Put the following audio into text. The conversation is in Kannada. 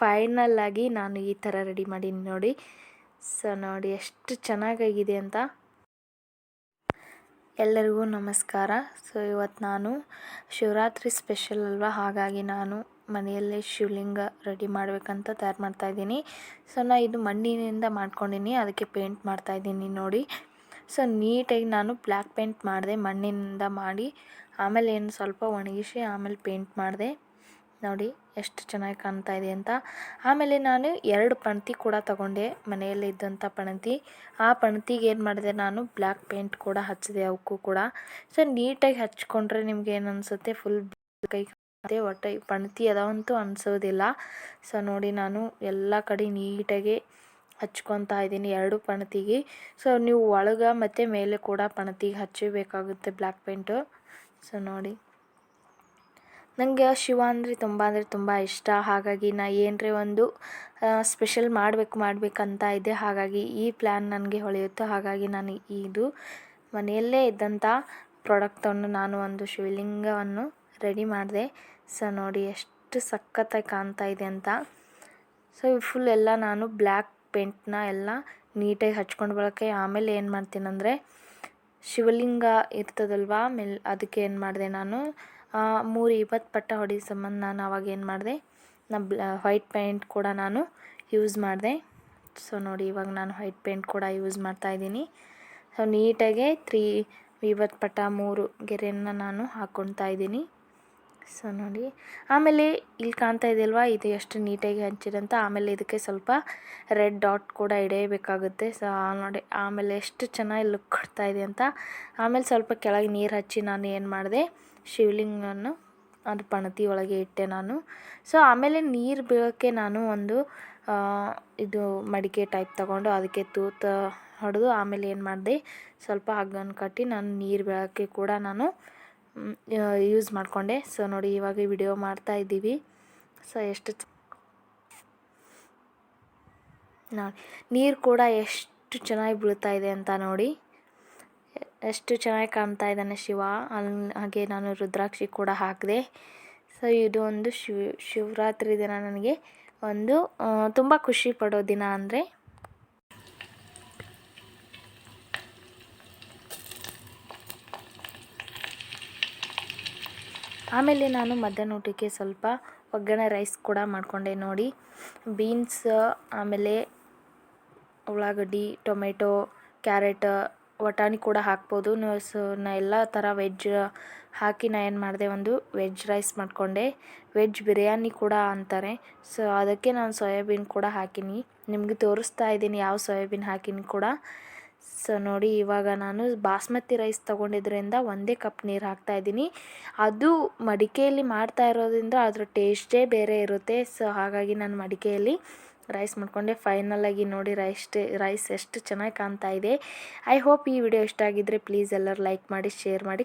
ಫೈನಲ್ ಆಗಿ ನಾನು ಈ ಥರ ರೆಡಿ ಮಾಡೀನಿ ನೋಡಿ. ಸೊ ನೋಡಿ ಎಷ್ಟು ಚೆನ್ನಾಗಾಗಿದೆ ಅಂತ. ಎಲ್ಲರಿಗೂ ನಮಸ್ಕಾರ. ಸೊ ಇವತ್ತು ನಾನು ಶಿವರಾತ್ರಿ ಸ್ಪೆಷಲ್ ಅಲ್ವಾ? ಹಾಗಾಗಿ ನಾನು ಮನೆಯಲ್ಲೇ ಶಿವಲಿಂಗ ರೆಡಿ ಮಾಡಬೇಕಂತ ತಯಾರು ಮಾಡ್ತಾಯಿದ್ದೀನಿ ಸೊ ನಾ ಇದು ಮಣ್ಣಿನಿಂದ ಮಾಡ್ಕೊಂಡಿನಿ. ಅದಕ್ಕೆ ಪೇಂಟ್ ಮಾಡ್ತಾಯಿದ್ದೀನಿ ನೋಡಿ. ಸೊ ನೀಟಾಗಿ ನಾನು ಬ್ಲ್ಯಾಕ್ ಪೇಂಟ್ ಮಾಡಿದೆ ಮಣ್ಣಿನಿಂದ ಮಾಡಿ. ಆಮೇಲೆ ಏನು ಸ್ವಲ್ಪ ಒಣಗಿಸಿ ಆಮೇಲೆ ಪೇಂಟ್ ಮಾಡಿದೆ. ನೋಡಿ ಎಷ್ಟು ಚೆನ್ನಾಗಿ ಕಾಣ್ತಾ ಇದೆ ಅಂತ. ಆಮೇಲೆ ನಾನು ಎರಡು ಪಣತಿ ಕೂಡ ತಗೊಂಡೆ ಮನೆಯಲ್ಲಿ ಇದ್ದಂಥ ಪಣತಿ. ಆ ಪಣತಿಗೆ ಏನು ಮಾಡಿದೆ ನಾನು ಬ್ಲ್ಯಾಕ್ ಪೇಂಟ್ ಕೂಡ ಹಚ್ಚಿದೆ ಅವಕ್ಕೂ ಕೂಡ. ಸೊ, ನೀಟಾಗಿ ಹಚ್ಕೊಂಡ್ರೆ ನಿಮ್ಗೆ ಏನು ಅನಿಸುತ್ತೆ? ಫುಲ್ ಕೈ ಕಾಣುತ್ತೆ ಒಟ್ಟು ಪಣತಿ ಅದಾವಂತೂ ಅನಿಸೋದಿಲ್ಲ. ಸೊ, ನೋಡಿ ನಾನು ಎಲ್ಲ ಕಡೆ ನೀಟಾಗಿ ಹಚ್ಕೊತಾ ಇದ್ದೀನಿ ಎರಡು ಪಣತಿಗೆ. ಸೊ, ನೀವು ಒಳಗೆ ಮತ್ತು ಮೇಲೆ ಕೂಡ ಪಣತಿಗೆ ಹಚ್ಚಬೇಕಾಗುತ್ತೆ ಬ್ಲ್ಯಾಕ್ ಪೇಂಟು. ಸೊ, ನೋಡಿ. ನನಗೆ ಶಿವ ಅಂದರೆ ತುಂಬ ಅಂದರೆ ತುಂಬ ಇಷ್ಟ. ಹಾಗಾಗಿ ನಾ ಏನರೇ ಒಂದು ಸ್ಪೆಷಲ್ ಮಾಡಬೇಕು ಮಾಡಬೇಕಂತ ಇದೆ. ಹಾಗಾಗಿ ಈ ಪ್ಲ್ಯಾನ್ ನನಗೆ ಹೊಳೆಯುತ್ತೆ. ಹಾಗಾಗಿ ನಾನು ಇದು ಮನೆಯಲ್ಲೇ ಇದ್ದಂಥ ಪ್ರಾಡಕ್ಟನ್ನು ನಾನು ಒಂದು ಶಿವಲಿಂಗವನ್ನು ರೆಡಿ ಮಾಡಿದೆ. ಸೊ ನೋಡಿ ಎಷ್ಟು ಸಖತ್ತಾಗಿ ಕಾಣ್ತಾ ಇದೆ ಅಂತ. ಸೊ ಫುಲ್ ಎಲ್ಲ ನಾನು ಬ್ಲ್ಯಾಕ್ ಪೇಂಟ್ನ ಎಲ್ಲ ನೀಟಾಗಿ ಹಚ್ಕೊಂಡು ಬಳಕೆ. ಆಮೇಲೆ ಏನು ಮಾಡ್ತೀನಂದರೆ, ಶಿವಲಿಂಗ ಇರ್ತದಲ್ವಾ, ಮೆಲ್ ಅದಕ್ಕೆ ಏನು ಮಾಡಿದೆ ನಾನು ಮೂರು ಇಪ್ಪತ್ತು ಪಟ್ಟ ಹೊಡೆಯೋ ಸಂಬಂಧ ನಾನು ಅವಾಗ ಏನು ಮಾಡಿದೆ, ನಾ ಬ್ಲ ವೈಟ್ ಪೇಂಟ್ ಕೂಡ ನಾನು ಯೂಸ್ ಮಾಡಿದೆ. ಸೊ ನೋಡಿ, ಇವಾಗ ನಾನು ವೈಟ್ ಪೇಂಟ್ ಕೂಡ ಯೂಸ್ ಮಾಡ್ತಾಯಿದ್ದೀನಿ ಸೊ ನೀಟಾಗೆ ತ್ರೀ ಇವತ್ತು ಪಟ್ಟ ಮೂರು ಗೆರೆಯನ್ನು ನಾನು ಹಾಕ್ಕೊಳ್ತಾ ಇದ್ದೀನಿ. ಸೊ ನೋಡಿ, ಆಮೇಲೆ ಇಲ್ಲಿ ಕಾಣ್ತಾ ಇದೆಯಲ್ವಾ? ಇದು ಎಷ್ಟು ನೀಟಾಗಿ ಹಂಚಿರಂತ ಆಮೇಲೆ ಇದಕ್ಕೆ ಸ್ವಲ್ಪ ರೆಡ್ ಡಾಟ್ ಕೂಡ ಇಡೇಬೇಕಾಗುತ್ತೆ ಸೊ ನೋಡಿ, ಆಮೇಲೆ ಎಷ್ಟು ಚೆನ್ನಾಗಿ ಲುಕ್ ಕೊಡ್ತಾ ಇದೆ ಅಂತ. ಆಮೇಲೆ ಸ್ವಲ್ಪ ಕೆಳಗೆ ನೀರು ಹಚ್ಚಿ ನಾನು ಏನು ಮಾಡಿದೆ ಶಿವಲಿಂಗವನ್ನು ಅದು ಪಣತಿ ಒಳಗೆ ಇಟ್ಟೆ ನಾನು. ಸೊ ಆಮೇಲೆ ನೀರು ಬೀಳೋಕ್ಕೆ ನಾನು ಒಂದು ಇದು ಮಡಿಕೆ ಟೈಪ್ ತಗೊಂಡು ಅದಕ್ಕೆ ತೂತ ಹೊಡೆದು ಆಮೇಲೆ ಏನು ಮಾಡಿದೆ, ಸ್ವಲ್ಪ ಹಗ್ಗನ ಕಟ್ಟಿ ನಾನು ನೀರು ಬೀಳೋಕ್ಕೆ ಕೂಡ ನಾನು ಯೂಸ್ ಮಾಡಿಕೊಂಡೆ. ಸೊ ನೋಡಿ, ಇವಾಗ ವಿಡಿಯೋ ಮಾಡ್ತಾ ಇದ್ದೀವಿ. ಸೊ ಎಷ್ಟು ನೋಡಿ ನೀರು ಕೂಡ ಎಷ್ಟು ಚೆನ್ನಾಗಿ ಬೀಳ್ತಾ ಇದೆ ಅಂತ ನೋಡಿ. ಎಷ್ಟು ಚೆನ್ನಾಗಿ ಕಾಣ್ತಾ ಇದ್ದಾನೆ ಶಿವ. ಅಲ್ಲಿ ಹಾಗೆ ನಾನು ರುದ್ರಾಕ್ಷಿ ಕೂಡ ಹಾಕಿದೆ. ಸೊ ಇದು ಒಂದು ಶಿವ, ಶಿವರಾತ್ರಿ ದಿನ ನನಗೆ ಒಂದು ತುಂಬ ಖುಷಿ ಪಡೋ ದಿನ ಅಂದರೆ ಆಮೇಲೆ ನಾನು ಮಧ್ಯಾಹ್ನ ಊಟಕ್ಕೆ ಸ್ವಲ್ಪ ಒಗ್ಗರಣೆ ರೈಸ್ ಕೂಡ ಮಾಡಿಕೊಂಡೆ ನೋಡಿ. ಬೀನ್ಸ್ ಆಮೇಲೆ ಉಳ್ಳಾಗಡ್ಡಿ, ಟೊಮೆಟೊ, ಕ್ಯಾರೆಟ್, ವಟಾಣಿ ಕೂಡ ಹಾಕ್ಬೋದು. ಸೊ, ನಾ ಎಲ್ಲ ಥರ ವೆಜ್ ಹಾಕಿ ನಾ ಏನು ಮಾಡಿದೆ, ಒಂದು ವೆಜ್ ರೈಸ್ ಮಾಡಿಕೊಂಡೆ. ವೆಜ್ ಬಿರಿಯಾನಿ ಕೂಡ ಅಂತಾರೆ. ಸೊ ಅದಕ್ಕೆ ನಾನು ಸೋಯಾಬೀನ್ ಕೂಡ ಹಾಕೀನಿ. ನಿಮಗೆ ತೋರಿಸ್ತಾ ಇದ್ದೀನಿ ಯಾವ ಸೋಯಾಬೀನ್ ಹಾಕೀನಿ ಕೂಡ. ಸೊ ನೋಡಿ, ಇವಾಗ ನಾನು ಬಾಸ್ಮತಿ ರೈಸ್ ತೊಗೊಂಡಿದ್ರಿಂದ ಒಂದೇ ಕಪ್ ನೀರು ಹಾಕ್ತಾಯಿದ್ದೀನಿ ಅದು ಮಡಿಕೆಯಲ್ಲಿ ಮಾಡ್ತಾ ಇರೋದ್ರಿಂದ ಅದ್ರ ಟೇಸ್ಟೇ ಬೇರೆ ಇರುತ್ತೆ. ಸೊ ಹಾಗಾಗಿ ನಾನು ಮಡಿಕೆಯಲ್ಲಿ ರೈಸ್ ಮಾಡಿಕೊಂಡೆ. ಫೈನಲಾಗಿ ನೋಡಿ ರೈಸ್ ರೈಸ್ ಎಷ್ಟು ಚೆನ್ನಾಗಿ ಕಾಣ್ತಾ ಇದೆ. ಐ ಹೋಪ್ ಈ ವಿಡಿಯೋ ಇಷ್ಟ ಆಗಿದ್ದರೆ ಪ್ಲೀಸ್ ಎಲ್ಲರೂ ಲೈಕ್ ಮಾಡಿ ಶೇರ್ ಮಾಡಿ.